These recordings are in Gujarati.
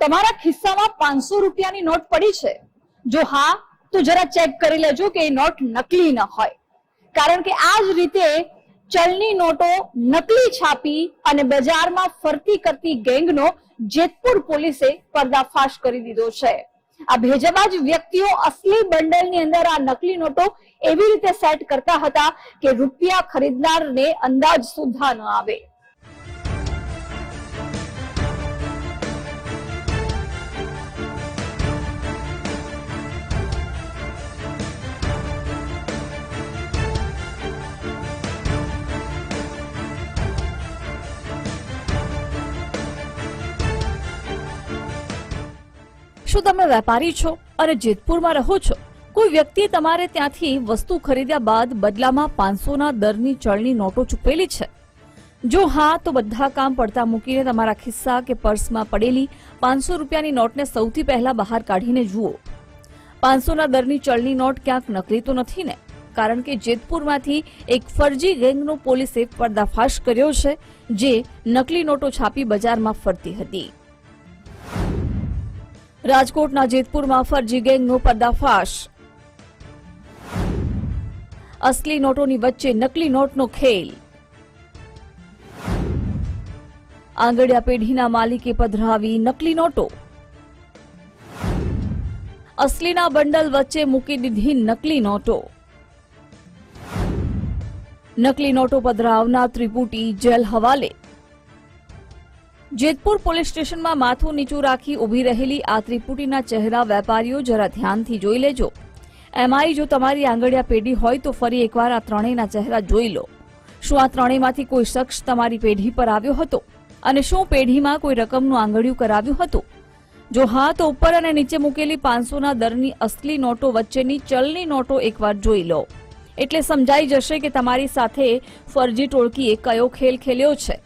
તમારા ખિસ્સામાં પાંચસો રૂપિયાની નોટ પડી છે. જો હા, તો જરા ચેક કરી લેજો કે એ નોટ નકલી ન હોય. કારણ કે આ જ રીતે ચલની નોટો નકલી છાપી અને બજારમાં ફરતી કરતી ગેંગનો જેતપુર પોલીસે પર્દાફાશ કરી દીધો છે. આ ભેજાબાજ વ્યક્તિઓ અસલી બંડલની અંદર આ નકલી નોટો એવી રીતે સેટ કરતા હતા કે રૂપિયા ખરીદનારને અંદાજ સુધા ન આવે. શું તમે વેપારી છો અને જેતપુરમાં રહો છો? કોઈ વ્યક્તિએ તમારે ત્યાંથી વસ્તુ ખરીદ્યા બાદ બદલામાં પાંચસોના દરની ચળની નોટો ચૂકવેલી છે? જો હા, તો બધા કામ પડતા મૂકીને તમારા ખિસ્સા કે પર્સમાં પડેલી પાંચસો રૂપિયાની નોટને સૌથી પહેલા બહાર કાઢીને જુઓ. પાંચસોના દરની ચળની નોટ ક્યાંક નકલી તો નથી ને? કારણ કે જેતપુરમાંથી એક ફરજી ગેંગનો પોલીસે પર્દાફાશ કર્યો છે, જે નકલી નોટો છાપી બજારમાં ફરતી હતી. રાજકોટના જેતપુરમાં ફરજી ગેંગનો પર્દાફાશ. અસલી નોટોની વચ્ચે નકલી નોટનો ખેલ. આંગડિયા પેઢીના માલિકે પધરાવી નકલી નોટો. અસલીના બંડલ વચ્ચે મૂકી દીધી નકલી નોટો. નકલી નોટો પધરાવના ત્રિપુટી જેલ હવાલે. જેતપુર પોલીસ સ્ટેશનમાં માથું નીચું રાખી ઊભી રહેલી આ ત્રિપુટીના ચહેરા વેપારીઓ જરા ધ્યાનથી જોઈ લેજો. એમઆઈ જો તમારી આંગળિયા પેઢી હોય તો ફરી એકવાર આ ત્રણેયના ચહેરા જોઈ લો. શું આ ત્રણેયમાંથી કોઈ શખ્સ તમારી પેઢી પર આવ્યો હતો? અને શું પેઢીમાં કોઈ રકમનું આંગળિયું કરાવ્યું હતું? જો હા, તો ઉપર અને નીચે મૂકેલી પાંચસોના દરની અસલી નોટો વચ્ચેની ચલની નોટો એકવાર જોઈ લો. એટલે સમજાઈ જશે કે તમારી સાથે ફરજી ટોળકીએ કયો ખેલ ખેલ્યો છે.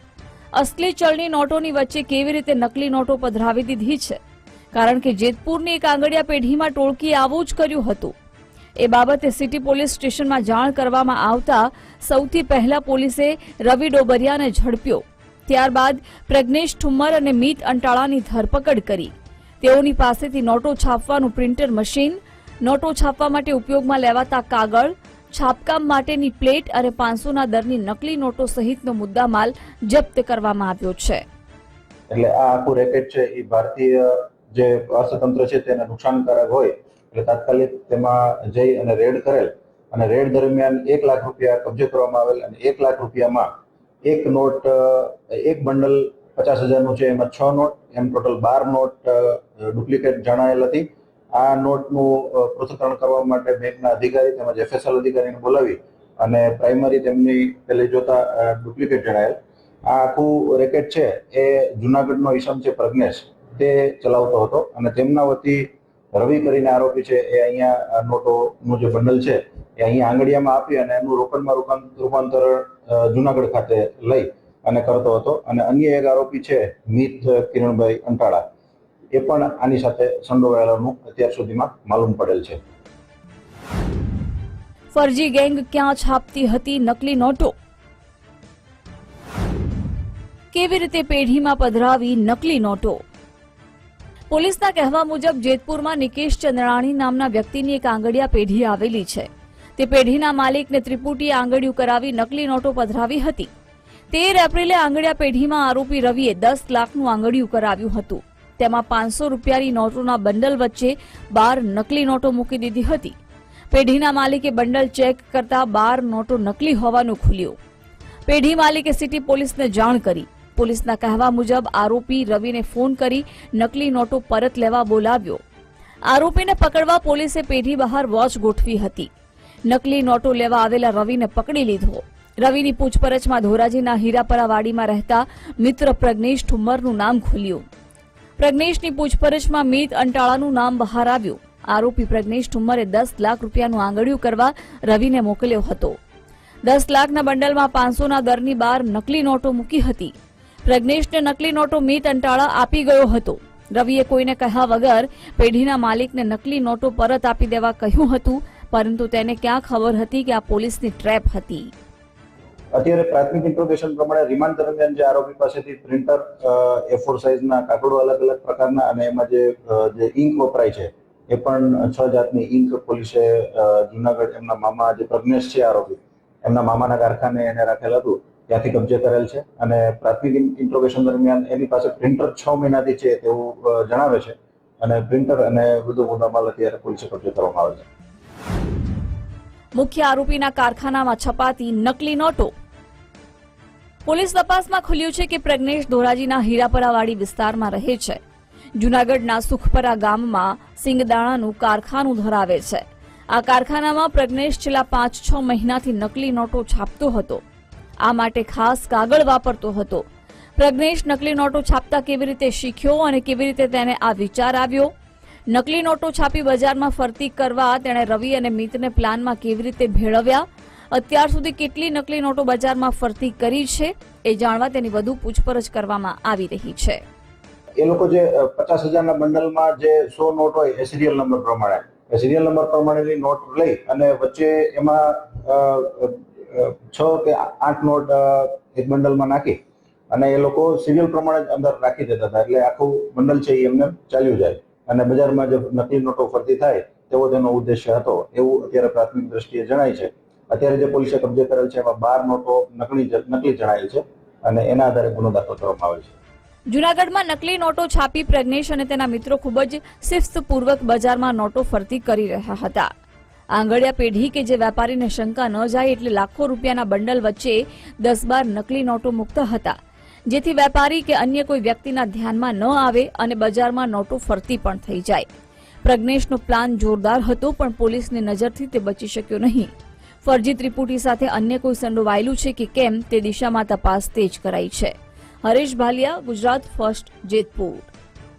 અસલી ચલણી નોટોની વચ્ચે કેવી રીતે નકલી નોટો પધરાવી દીધી છે? કારણ કે જેતપુરની એક આંગડિયા પેઢીમાં ટોળકીએ આવું જ કર્યું હતું. એ બાબતે સિટી પોલીસ સ્ટેશનમાં જાણ કરવામાં આવતા સૌથી પહેલા પોલીસે રવિ ડોબરિયાને ઝડપ્યો. ત્યારબાદ પ્રજ્ઞેશ ઠુમ્મર અને મીત અંટાળાની ધરપકડ કરી. તેઓની પાસેથી નોટો છાપવાનું પ્રિન્ટર મશીન, નોટો છાપવા માટે ઉપયોગમાં લેવાતા કાગળ છાપકામ માટેની પ્લેટ અને પાંચસોના દરની નકલી નોટો સહિતનો મુદ્દામાલ જપ્ત કરવામાં આવ્યો છે. એટલે આ આખું રેકેટ છે, એ ભારતીય જે અર્થતંત્ર છે તેને નુકસાનકારક હોય, એટલે તાત્કાલિક તેમાં જઈ અને રેડ કરેલ અને રેડ દરમિયાન એક લાખ રૂપિયા કબજે કરવામાં આવેલ અને એક લાખ રૂપિયામાં એક નોટ, એક બંડલ પચાસ હજારનું છે, એમાં છ નોટ, એમ ટોટલ બાર નોટ ડુપ્લિકેટ જણાયેલ હતી. આ નોટનું પૃથ્થકરણ કરવા માટે બેંકના અધિકારી તેમજ એફએસએલ અધિકારીને બોલાવી અને પ્રાઇમરી તેમની પહેલે જોતા ડુપ્લિકેટ જણાયેલ. આ આખું રેકેટ છે એ જુનાગઢનો ઈસમ છે પ્રજ્ઞેશ. તે ચલાવતો હતો અને તેમના વતી રવિ કરીને આરોપી છે, એ અહીંયા નોટોનું જે બંડલ છે, એ અહીંયા આંગળીયામાં આપી અને એનું રોકડમાં રૂપાં- રૂપાંતર જુનાગઢ ખાતે લઈ અને કરતો હતો. અને અન્ય એક આરોપી છે, મિત કિરણભાઈ અંટાળા. એ પણ આની સાથે સંડોવાયેલાનું અત્યાર સુધીમાં માલુમ પડેલ છે. ફરજી ગેંગ ક્યાં છાપતી હતી નકલી નોટો? કેવી રીતે પેઢીમાં પધરાવી નકલી નોટો? પોલીસના કહેવા મુજબ જેતપુરમાં નિકેશ ચંદ્રાણી નામના વ્યક્તિની એક આંગડિયા પેઢી આવેલી છે. તે પેઢીના માલિકને ત્રિપુટીએ આંગળિયું કરાવી નકલી નોટો પધરાવી હતી. તેર એપ્રિલે આંગડિયા પેઢીમાં આરોપી રવિએ દસ લાખનું આંગળિયું કરાવ્યું હતું. તેમાં પાંચસો રૂપિયાની નોટોના બંડલ વચ્ચે બાર નકલી નોટો મૂકી દીધી હતી. પેઢીના માલિકે બંડલ ચેક કરતા બાર નોટો નકલી હોવાનું ખુલ્યું. પેઢી માલિકે સિટી પોલીસને જાણ કરી. પોલીસના કહેવા મુજબ આરોપી રવિને ફોન કરી નકલી નોટો પરત લેવા બોલાવ્યો. આરોપીને પકડવા પોલીસે પેઢી બહાર વોચ ગોઠવી હતી. નકલી નોટો લેવા આવેલા રવિને પકડી લીધો. રવિની પૂછપરછમાં ધોરાજીના હીરાપરા વાડીમાં રહેતા મિત્ર પ્રજ્ઞેશ ઠુમ્મરનું નામ ખુલ્યું. પ્રજ્ઞેશની પૂછપરછમાં મીત અંટાળાનું નામ બહાર આવ્યું. આરોપી પ્રજ્ઞેશ ઠુમ્મરે દસ લાખ રૂપિયાનું આંગળિયું કરવા રવિને મોકલ્યો હતો. દસ લાખના બંડલમાં પાંચસોના દરની બાર નકલી નોટો મૂકી હતી. પ્રજ્ઞેશને નકલી નોટો મીત અંટાળા આપી ગયો હતો. રવિએ કોઈને કહ્યા વગર પેઢીના માલિકને નકલી નોટો પરત આપી દેવા કહ્યું હતું, પરંતુ તેને ક્યાં ખબર હતી કે આ પોલીસની ટ્રેપ હતી. અત્યારે પ્રાથમિક ઇન્ટ્રોગેશન પ્રમાણે રિમાન્ડ દરમિયાન જે આરોપી પાસેથી પ્રિન્ટર એ ફોર સાઇઝના કાગળો અલગ અલગ પ્રકારના અને એમાં જે જે ઇંક વપરાય છે, એ પણ છ જાતની ઇંક પોલીસે જુનાગઢ એમના મામા જે પ્રજ્ઞેશ છે આરોપી, એમના મામાના કારખાને એને રાખેલ હતું, ત્યાંથી કબજે કરેલ છે અને પ્રાથમિક ઇન્ટ્રોગેશન દરમિયાન એની પાસે પ્રિન્ટર છ મહિનાથી છે તેવું જણાવે છે અને પ્રિન્ટર અને બધું મુદ્દામાલ અત્યારે પોલીસે કબજે કરવામાં આવે છે. મુખ્ય આરોપીના કારખાનામાં છપાતી નકલી નોટો પોલીસ તપાસમાં ખુલ્યું છે કે પ્રજ્ઞેશ ધોરાજીના હીરાપરાવાડી વિસ્તારમાં રહે છે. જુનાગઢના સુખપરા ગામમાં સિંગદાણાનું કારખાનું ધરાવે છે. આ કારખાનામાં પ્રજ્ઞેશ છેલ્લા પાંચ છ મહિનાથી નકલી નોટો છાપતો હતો. આ માટે ખાસ કાગળ વાપરતો હતો. પ્રજ્ઞેશ નકલી નોટો છાપતા કેવી રીતે શીખ્યો અને કેવી રીતે તેને આ વિચાર આવ્યો? નકલી નોટો છાપી બજારમાં ફરતી કરવા તેણે રવિ અને મિતને પ્લાનમાં કેવી રીતે ભેળવ્યા? અત્યાર સુધી કેટલી નકલી નોટો બજારમાં ફરતી કરી છે એ જાણવા તેની વધુ પૂછપરછ કરવામાં આવી રહી છે. એ લોકો જે પચાસ હજારના બંડલમાં જે સો નોટ હોય, એ સિરિયલ નંબર પ્રમાણે. સિરિયલ નંબર પ્રમાણેની નોટ લઈ અને વચ્ચે એમાં છ કે આઠ નોટ એક બંડલમાં નાખી અને એ લોકો સિરિયલ પ્રમાણે જ અંદર રાખી દેતા હતા. એટલે આખું બંડલ છે એ એમને ચાલ્યું જાય. અને બજારમાં જે નકલી નોટો ફરતી થાય તેવો તેનો ઉદ્દેશ્ય હતો. એવું અત્યારે પ્રાથમિક દ્રષ્ટિએ જણાય છે. અત્યારે જે પોલીસે કબજે કરેલ છે એમાં બાર નોટો નકલી નકલી જણાયેલ છે અને એના આધારે ગુનો દાખલ કરવામાં આવે છે. જુનાગઢમાં નકલી નોટો છાપી પ્રજ્ઞેશ અને તેના મિત્રો ખૂબ જ શિસ્તપૂર્વક બજારમાં નોટો ફરતી કરી રહ્યા હતા. આંગળિયા પેઢી કે જે વેપારીને શંકા ન જાય એટલે લાખો રૂપિયાના બંડલ વચ્ચે દસ બાર નકલી નોટો મુક્ત હતા. જેથી વેપારી કે અન્ય કોઈ વ્યક્તિના ધ્યાનમાં ન આવે અને બજારમાં નોટો ફરતી પણ થઈ જાય. પ્રજ્ઞેશનો પ્લાન જોરદાર હતો પણ પોલીસની નજરથી તે બચી શક્યો નહીં. ફરજી ત્રિપુટી સાથે અન્ય કોઈ સંડોવાયેલું છે કે કેમ તે દિશામાં તપાસ તેજ કરાઈ છે. હરેશ ભાલિયા, ગુજરાત ફર્સ્ટ, જેતપુર.